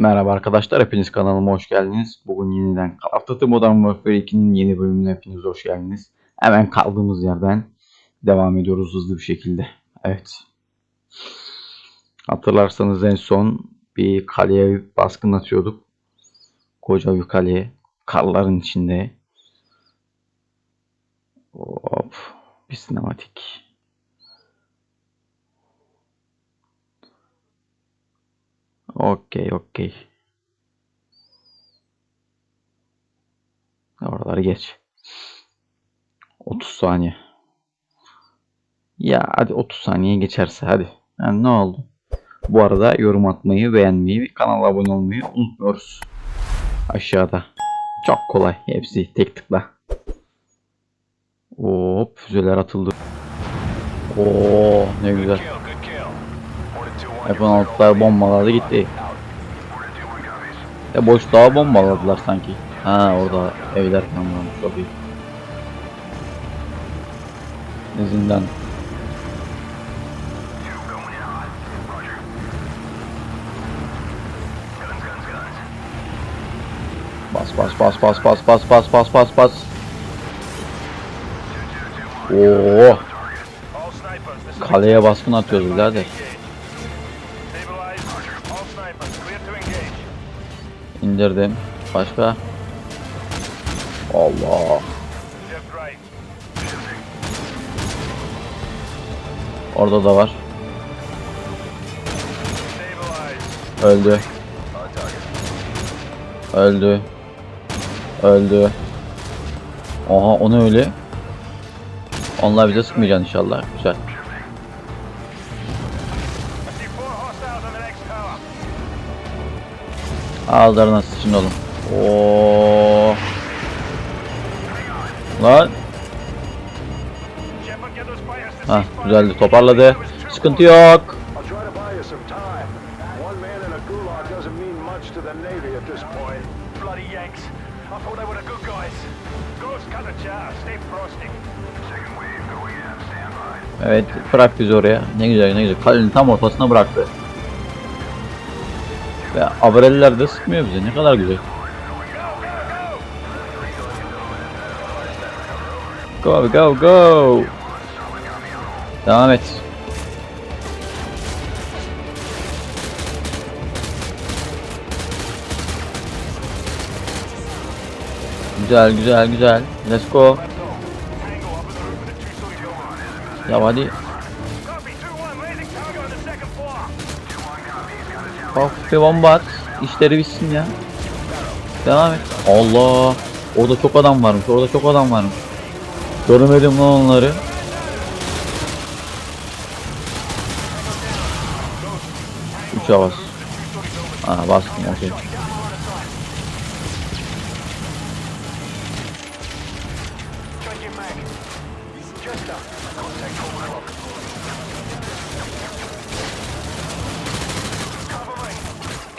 Merhaba arkadaşlar, hepiniz kanalıma hoş geldiniz. Bugün yeniden Call of Duty Modern Warfare 2'nin yeni bölümüne hepiniz hoş geldiniz. Hemen kaldığımız yerden devam ediyoruz hızlı bir şekilde. Evet. Hatırlarsanız en son bir kaleye baskın atıyorduk. Koca bir kale, karların içinde. Hop, bir sinematik. Okey okey. Oraları geç. 30 saniye. Ya hadi 30 saniye geçerse hadi. Yani ne oldu? Bu arada yorum atmayı, beğenmeyi, kanala abone olmayı unutmuyoruz. Aşağıda. Çok kolay. Hepsi tek tıkla. Hop füzeler atıldı. Oo ne güzel. F-16'lar bombaladı gitti. Ya boşluğa bombaladılar sanki. Ha orada evler falan varmış çok iyi. Zindan. Bas bas bas bas bas bas bas bas bas bas. Oo, kaleye baskın atıyoruz birader. İndirdim. Başka? Allah. Orada da var. Öldü. Öldü. Öldü. Oha o ne öyle? Onlar bize sıkmayacaksın inşallah. Güzel. Ağızlarına sıçın oğlum. Oo. Lan. Ha güzeldi toparladı. Sıkıntı yok. Evet bırak bizi oraya. Ne güzel ne güzel. Kalenin tam ortasına bıraktı. Ve Abreliler de sıkmıyor bize. Ne kadar güzel. Go go go. Devam et. Güzel güzel güzel. Let's go. Ya hadi. Hafif bir bomba at. İşleri bitsin ya. Devam et. Allah. Orada çok adam varmış. Orada çok adam varmış. Görmedim lan onları. Üç havas. Aa bastım okey.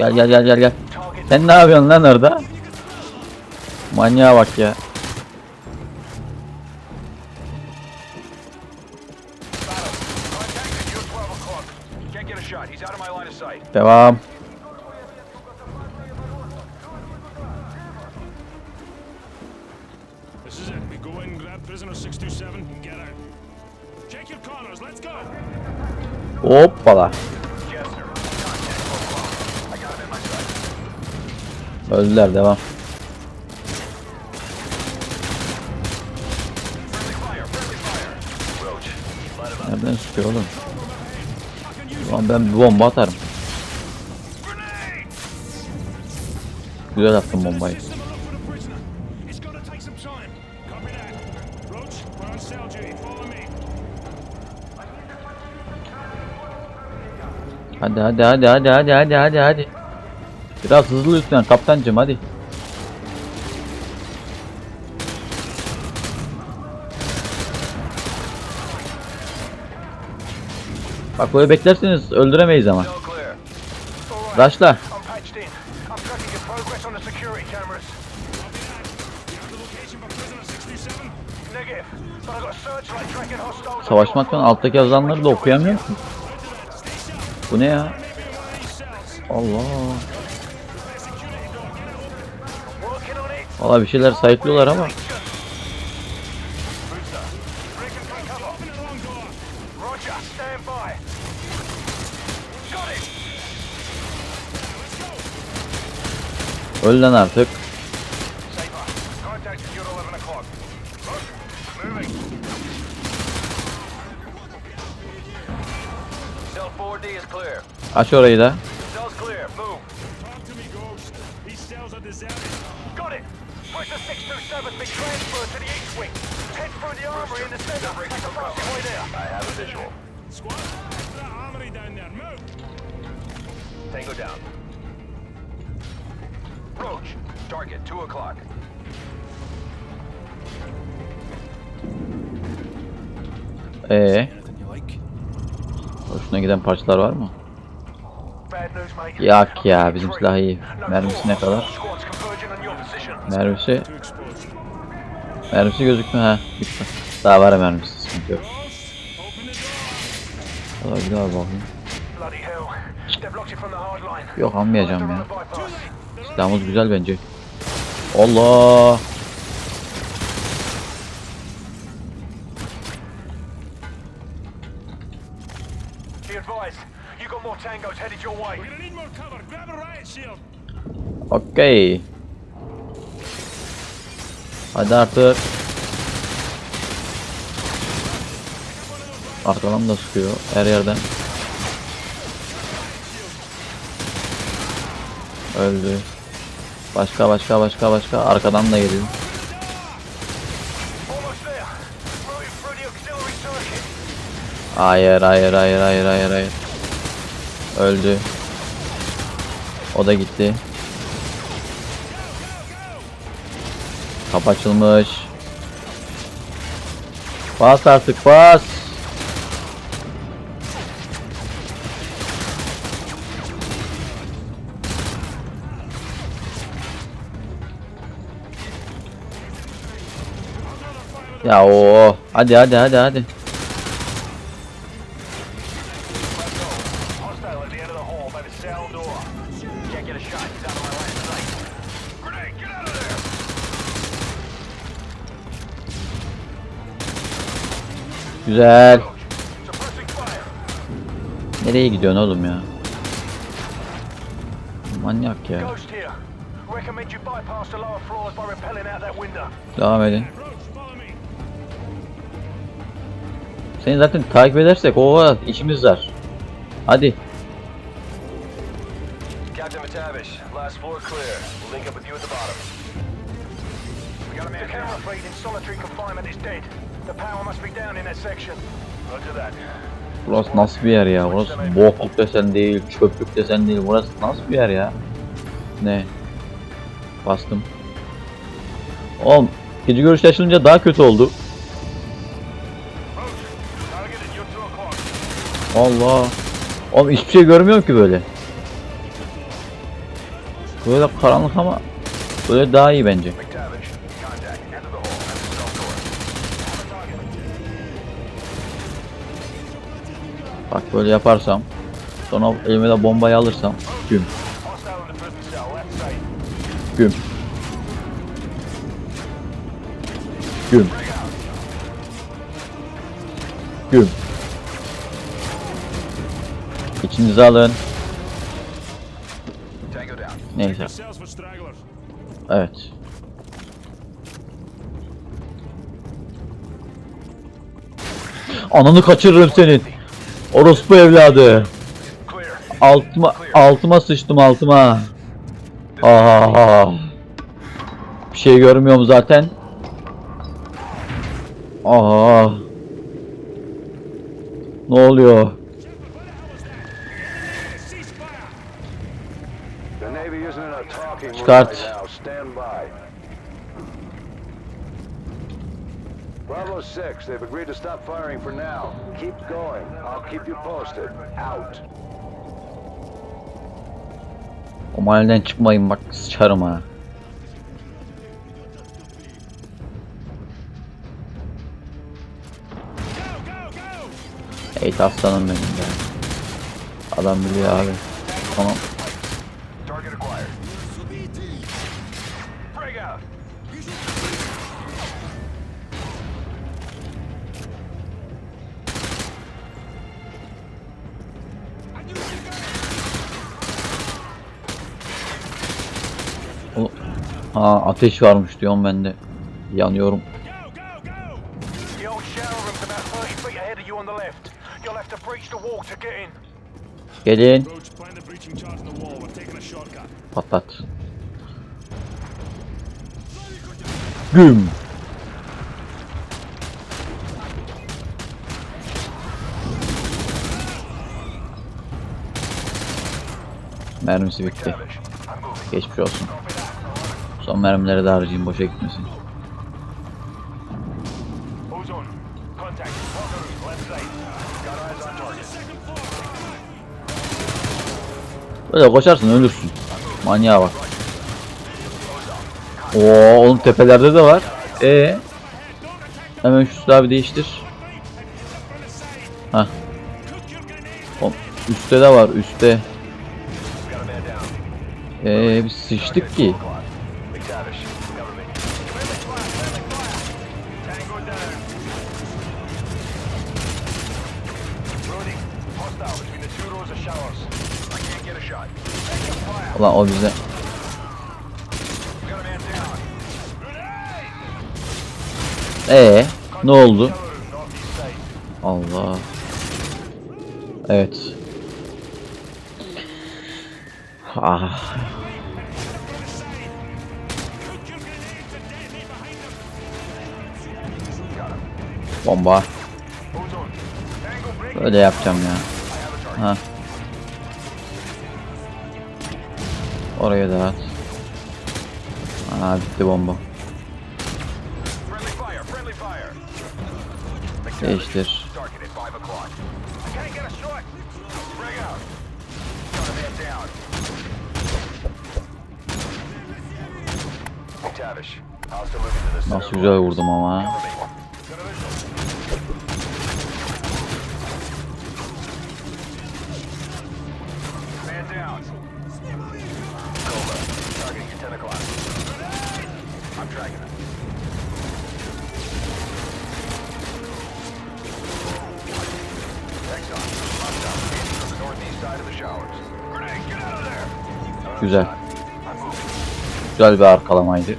Gel gel gel gel gel. Sen ne yapıyorsun lan orada? Manyağa bak ya. Contacted you öldüler devam. Nereden sıkıyor oğlum? Lan ben bir bomba atarım. Güzel attım bombayı. Hadi hadi hadi hadi hadi hadi hadi hadi. Biraz hızlı lütfen kaptancım hadi. Bak böyle beklerseniz öldüremeyiz ama. Raşla. Savaşmaktan alttaki yazanları da okuyamıyorum ki. Bu ne ya? Allah. Valla bir şeyler sayıklıyorlar ama. Booster, reckon take cover. Open it along door. Roger, stand by. Got it. Öl lan artık. Saber, contact you at 11 o'clock. Roger, moving. Cell 4D is clear. Aç orayı da. Cell's clear. Move. Talk to me, Ghost. These cells are deserted. Got it. Push the 627 be transferred to the East Wing. Head through the armory in the center. Make a crossing way there. I have a visual. Squad, get that armory down there. Move. Tango down. Roach, target 2 o'clock. Ee, hoşuna giden parçalar var mı? Yak ya bizim silah iyi. Mermisi ne kadar? Mermisi. Mermisi gözükmüyor ha. Gitti. Daha var ya mermisi sıkıntı yok. Valla bir daha bakayım. Yok almayacağım They're ya. Silahımız güzel bence. Allah! Be Hadi artık. Arkadan da sıkıyor her yerden. Öldü. Başka başka başka başka arkadan da geliyor. Hayır hayır hayır hayır hayır hayır. Öldü. O da gitti. Kapı açılmış. Bas artık bas. Ya o hadi hadi hadi hadi. Güzel. Nereye gidiyorsun oğlum ya? Manyak ya. Devam edin. Seni zaten takip edersek o işimiz var. Hadi. Captain McTavish, last floor clear. We'll link up with you at the bottom. We got a man. Camera feed in solitary confinement is dead. The power must be down in that section. Roger that. Burası nasıl bir yer ya? Burası bokluk desen değil, çöplük desen değil. Burası nasıl bir yer ya? Ne? Bastım. Oğlum gece görüşü açılınca daha kötü oldu. Roach, target at your 2 o'clock. Allah. Oğlum hiçbir şey görmüyorum ki böyle. Böyle karanlık ama böyle daha iyi bence. Bak böyle yaparsam sonra elime de bombayı alırsam güm güm güm güm İçinize alın. Neyse. Evet. Ananı kaçırırım senin. Orospu evladı. Altıma altıma sıçtım altıma. Aha. Bir şey görmüyorum zaten. Aha. Ne oluyor? Cease 6, they've agreed to stop firing for now. Keep going. I'll keep you posted. Out. O mahalleden çıkmayın bak sıçarım ha. Ey aslanım benim be. Adam biliyor abi. Tamam. Aa ateş varmış diyorum ben de. Yanıyorum. Gelin. Patlat. Güm. Mermisi bitti. Geçmiş olsun. Son mermileri de harcayayım boşa gitmesin. Böyle koşarsın ölürsün. Manyağa bak. Oo oğlum tepelerde de var. E Hemen şu silahı bir değiştir. Hah. O, üstte de var üstte. Eee biz sıçtık ki. Lan o bize. Ee, ne oldu? Allah. Evet. Ah. Bomba. Böyle yapacağım ya. Ha. Oraya da at. Aa bitti bomba. Değiştir. Nasıl güzel vurdum ama. Güzel. Güzel bir arkalamaydı.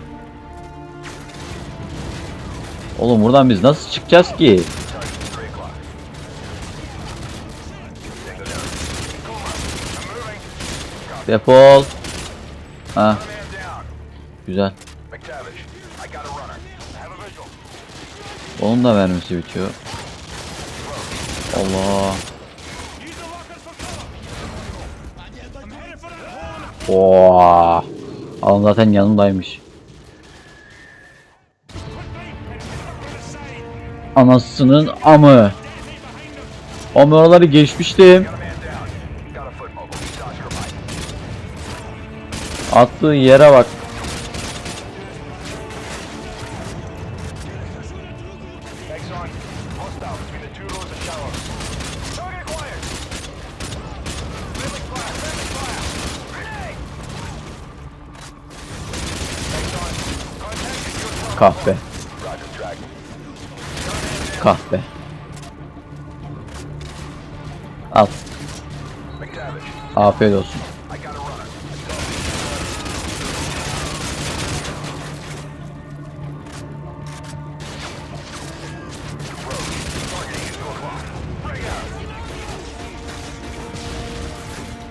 Oğlum buradan biz nasıl çıkacağız ki? Depol. Ha. Güzel. Onun da mermisi bitiyor. Allah. Oo. Adam zaten yanındaymış. Anasının amı. Ama oraları geçmiştim. Attığı yere bak. Afiyet olsun.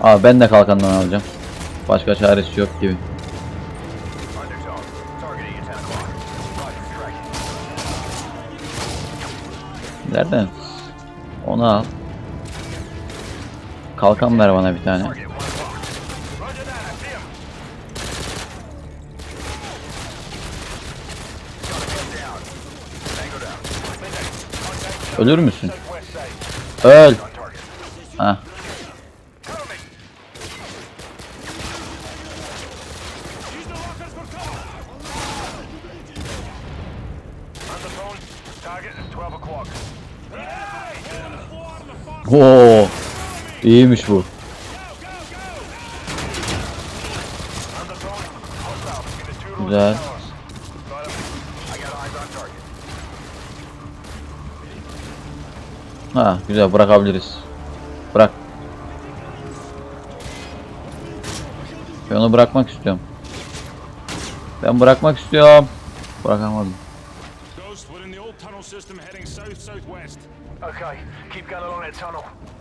Abi ben de kalkandan alacağım. Başka çaresi yok gibi. Nereden? Onu al. Kalkan ver bana bir tane. Ölür müsün? Öl. Ha. Oo. İyiymiş bu. Güzel. Ha güzel bırakabiliriz. Bırak. Ben onu bırakmak istiyorum. Ben bırakmak istiyorum. Bırakamadım. Okay, keep going along that tunnel.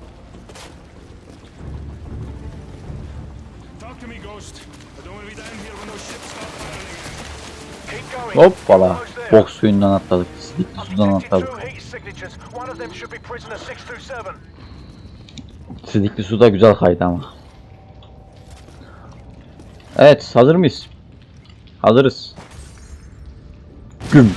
Hoppala. Almost there. Bok suyundan atladık. Sidikli sudan atladık. two heat signatures. One of them should be prisoner 627. Sidikli su da güzel kaydı ama. Evet hazır mıyız? Hazırız. Güm.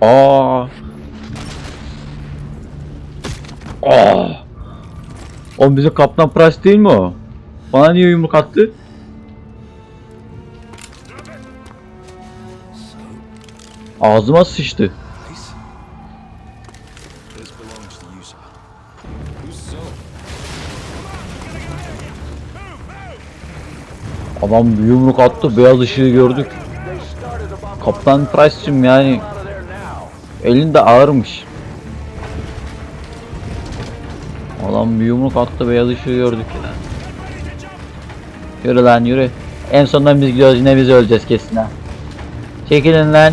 Aa. Aa. O bizim Kaptan Price değil mi o? Bana niye yumruk attı? Ağzıma sıçtı. Adam yumruk attı, beyaz ışığı gördük. Kaptan Price'cim yani elinde ağırmış. Adam bir yumruk attı, beyaz ışığı gördük ya. Yürü lan yürü. En sonunda biz gidiyoruz yine biz öleceğiz kesin ha. Çekilin lan.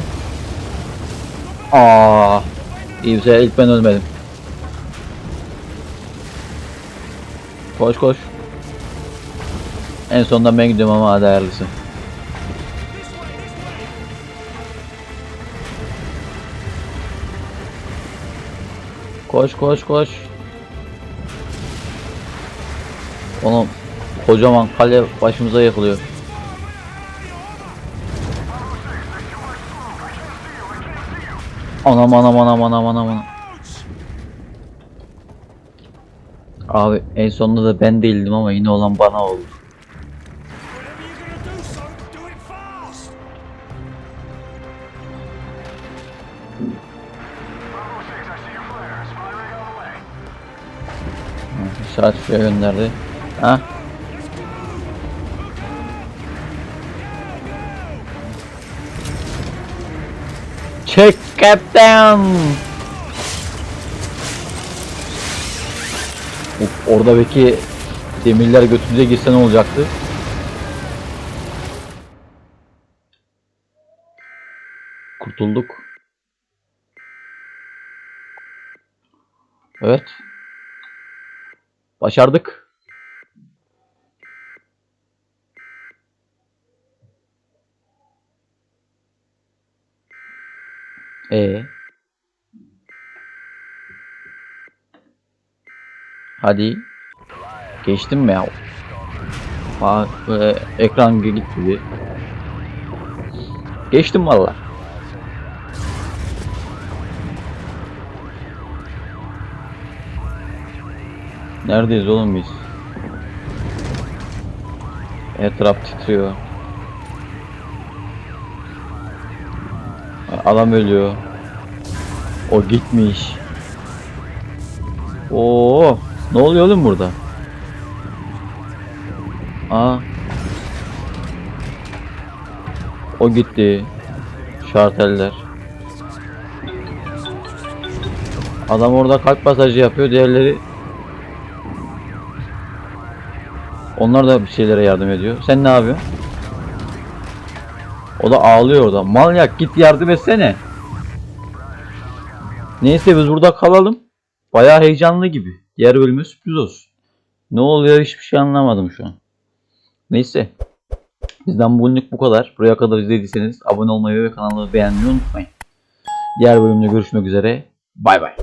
Aa, iyi bir şey ilk ben ölmedim. Koş koş. En sonunda ben gidiyorum ama hadi hayırlısı. Koş koş koş. Oğlum kocaman kale başımıza yıkılıyor. Anam anam anam anam anam anam. Abi en sonunda da ben değildim ama yine olan bana oldu. Saat şuraya gönderdi. Ha? Çek kaptan. Orada belki demirler götümüze girse ne olacaktı? Kurtulduk. Evet. Başardık. E. Hadi. Geçtim mi ya? Aa, e, ekran gitti. Geçtim valla. Neredeyiz oğlum biz? Etraf titriyor. Adam ölüyor. O gitmiş. Oo, ne oluyor oğlum burada? Aa. O gitti. Şarteller. Adam orada kalp masajı yapıyor. Diğerleri Onlar da bir şeylere yardım ediyor. Sen ne yapıyorsun? O da ağlıyor orada. Manyak git yardım etsene. Neyse biz burada kalalım. Bayağı heyecanlı gibi. Diğer bölüme sürpriz olsun. Ne oluyor hiçbir şey anlamadım şu an. Neyse. Bizden bugünlük bu kadar. Buraya kadar izlediyseniz abone olmayı ve kanalı beğenmeyi unutmayın. Diğer bölümde görüşmek üzere. Bay bay.